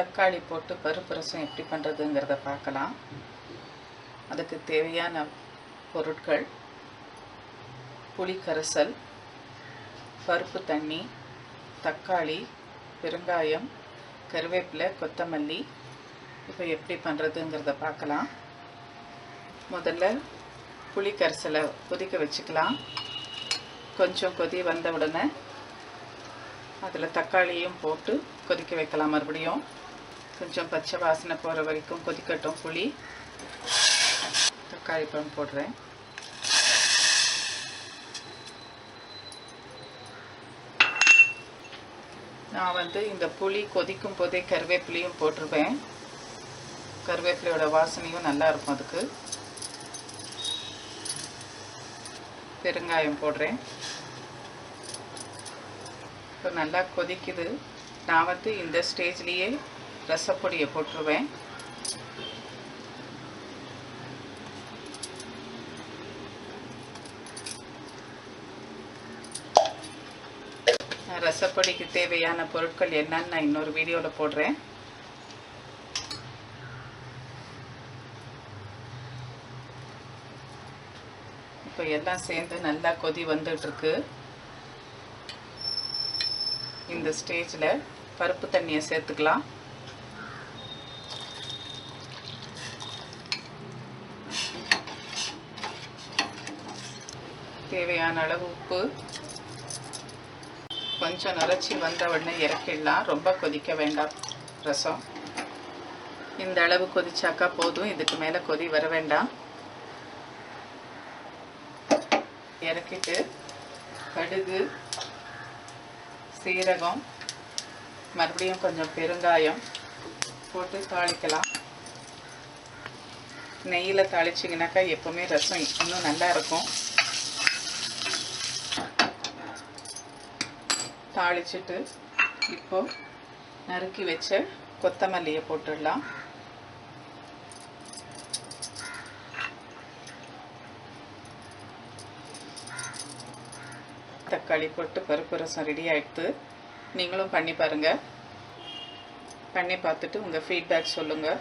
தக்காளி போட்டு பருப்பு ரசம் எப்படி பண்ணுறதுங்கிறத பார்க்கலாம். அதுக்கு தேவையான பொருட்கள் புளி கரைசல் பருப்பு தண்ணி தக்காளி பெருங்காயம் கருவேப்பிலை கொத்தமல்லி. இப்போ எப்படி பண்ணுறதுங்கிறத பார்க்கலாம். முதல்ல புளி கரைசலை கொதிக்க வச்சுக்கலாம். கொஞ்சம் கொதி வந்த உடனே அதில் தக்காளியும் போட்டு கொதிக்க வைக்கலாம் மறுபடியும். கொஞ்சம் பச்சை வாசனை போகிற வரைக்கும் கொதிக்கட்டும் புளி. தக்காளி பழம் போடுறேன். நான் வந்து இந்த புளி கொதிக்கும் போதே கருவேப்பிலையும் போட்டிருப்பேன் கருவேப்பிலையோட வாசனையும் நல்லா இருக்கும் அதுக்கு. பெருங்காயம் போடுறேன். இப்போ நல்லா கொதிக்குது. நான் வந்து இந்த ஸ்டேஜ்லேயே ரசப்பொடியை போட்டுருவேன். ரசப்பொடிக்கு தேவையான பொருட்கள் என்னன்னு நான் இன்னொரு வீடியோவில் போடுறேன். இப்போ எல்லாம் சேர்ந்து நல்லா கொதி வந்துட்டுருக்கு. இந்த ஸ்டேஜில் பருப்பு தண்ணியை சேர்த்துக்கலாம். தேவையான அளவு உப்பு. கொஞ்சம் நரைச்சி வந்த உடனே இறக்கிடலாம். ரொம்ப கொதிக்க வேண்டாம். ரசம். இந்த அளவு கொதிச்சாக்கா போதும். இதுக்கு மேலே கொதி வர வேண்டாம். இறக்கிட்டு கடுகு சீரகம் மறுபடியும் கொஞ்சம் பெருங்காயம் போட்டு தாளிக்கலாம். நெய்யில் தாளிச்சிங்கனாக்கா எப்போவுமே ரசம் இன்னும் நல்லாயிருக்கும் தாளிச்சிட்டு இப்போ நறுக்கி வச்ச கொத்தமல்லியை போட்டுடலாம். தக்காளி போட்டு பருப்பு ரசம் ரெடி ஆகிடுது நீங்களும் பண்ணி பாருங்கள் பண்ணி பார்த்துட்டு உங்கள் ஃபீட்பேக் சொல்லுங்கள்